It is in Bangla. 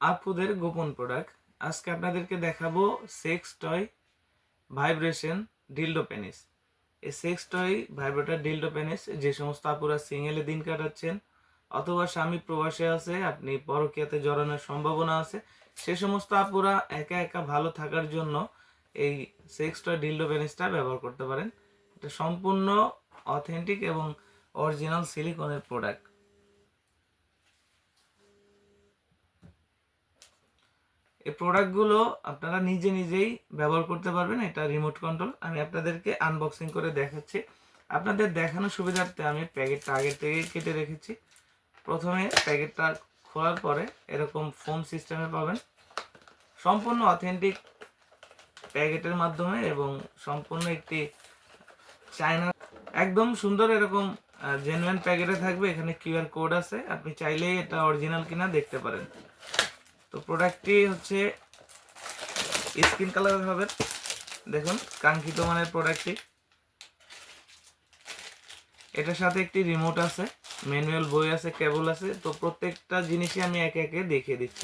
আপুদের গোপন প্রোডাক্ট আজকে আপনাদেরকে দেখাবো sex toy vibration dildo penis এই sex toy vibrator dildo penis যে সমস্ত আপুরা সিঙ্গেলে দিন কাটাচ্ছেন, অথবা স্বামী প্রবাসে আছে, আপনি পরকীয়াতে জড়ানোর সম্ভাবনা আছে, সে সমস্ত আপুরা একা একা ভালো থাকার জন্য এই সেক্স টয় ডিলডো পেনিসটা ব্যবহার করতে পারেন। এটা সম্পূর্ণ অথেন্টিক এবং অরিজিনাল সিলিকনের প্রোডাক্ট এই প্রোডাক্টগুলো আপনারা নিজে নিজেই ব্যবহার করতে পারবেন, এটা রিমোট কন্ট্রোল আমি আপনাদেরকে আনবক্সিং করে দেখাচ্ছি। আপনাদের দেখানোর সুবিধার্থে আমি প্যাকেটটা আগে থেকে কেটে রেখেছি। প্রথমে প্যাকেটটা খোলার পরে এরকম ফোম সিস্টেমে পাবেন। সম্পূর্ণ অথেন্টিক প্যাকেটের মাধ্যমে এবং সম্পূর্ণ একটি চায়না একদম সুন্দর এরকম জেনুইন প্যাকেটে থাকবে। এখানে কিউআর কোড আছে। আপনি চাইলেই এটা অরিজিনাল কিনা দেখতে পারেন। তো প্রোডাক্টটি হচ্ছে স্কিন কালার হবে। দেখুন, কাঙ্ক্ষিত মানের প্রোডাক্টটি এটার সাথে একটি রিমোট আছে ম্যানুয়াল বই আছে কেবল আছে। তো প্রত্যেকটা জিনিসই আমি একে একে দেখিয়ে দিচ্ছি।